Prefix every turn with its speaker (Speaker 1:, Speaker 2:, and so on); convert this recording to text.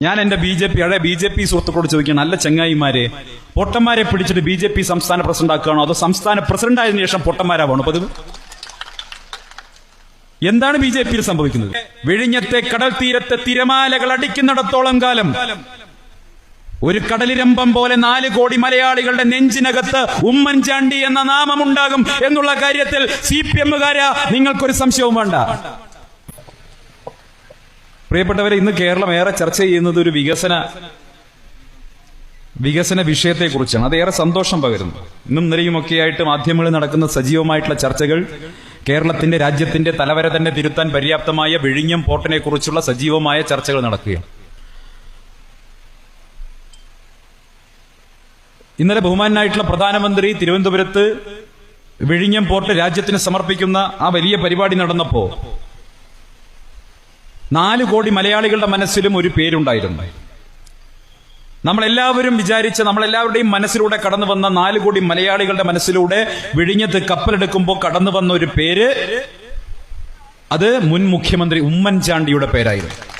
Speaker 1: ഞാൻ എന്റെ B J P അതെ ബി ജെ പി സുഹൃത്തുക്കളോട് ചോദിക്കണം നല്ല ചങ്ങായിമാരെ പൊട്ടന്മാരെ പിടിച്ചിട്ട് ബി ജെ പി സംസ്ഥാന പ്രസിഡന്റ് ആക്കുകയാണോ അതോ സംസ്ഥാന പ്രസിഡന്റ് ആയതിനു ശേഷം പൊട്ടന്മാരാവണോ പതിവ്? എന്താണ് ബി ജെ പിയിൽ സംഭവിക്കുന്നത്? വിഴിഞ്ഞത്തെ കടൽ തീരത്തെ തിരമാലകൾ അടിക്കുന്നിടത്തോളം കാലം ഒരു കടലിരമ്പം പോലെ നാല് കോടി മലയാളികളുടെ നെഞ്ചിനകത്ത് ഉമ്മൻചാണ്ടി എന്ന നാമം ഉണ്ടാകും എന്നുള്ള കാര്യത്തിൽ സി പി എമ്മുകാര നിങ്ങൾക്കൊരു സംശയവും വേണ്ട. പ്രിയപ്പെട്ടവരെ ഇന്ന് കേരളം ഏറെ ചർച്ച ചെയ്യുന്നത് ഒരു വികസന വികസന വിഷയത്തെക്കുറിച്ചാണ്. അത് ഏറെ സന്തോഷം പകരുന്നു. ഇന്നും ഇന്നലെയുമൊക്കെയായിട്ട് മാധ്യമങ്ങളിൽ നടക്കുന്ന സജീവമായിട്ടുള്ള ചർച്ചകൾ കേരളത്തിന്റെ രാജ്യത്തിന്റെ തലവര തന്നെ തിരുത്താൻ പര്യാപ്തമായ വിഴിഞ്ഞം പോർട്ടിനെ കുറിച്ചുള്ള സജീവമായ ചർച്ചകൾ നടക്കുകയാണ്. ഇന്നലെ ബഹുമാനായിട്ടുള്ള പ്രധാനമന്ത്രി തിരുവനന്തപുരത്ത് വിഴിഞ്ഞം പോർട്ട് രാജ്യത്തിന് സമർപ്പിക്കുന്ന ആ വലിയ പരിപാടി നടന്നപ്പോ നാല് കോടി മലയാളികളുടെ മനസ്സിലും ഒരു പേരുണ്ടായിരുന്നു. നമ്മളെല്ലാവരും വിചാരിച്ച നമ്മളെല്ലാവരുടെയും മനസ്സിലൂടെ കടന്നു വന്ന നാല് കോടി മലയാളികളുടെ മനസ്സിലൂടെ വിഴിഞ്ഞത്ത് കപ്പലെടുക്കുമ്പോൾ കടന്നു വന്ന ഒരു പേര് അത് മുൻ മുഖ്യമന്ത്രി ഉമ്മൻചാണ്ടിയുടെ പേരായിരുന്നു.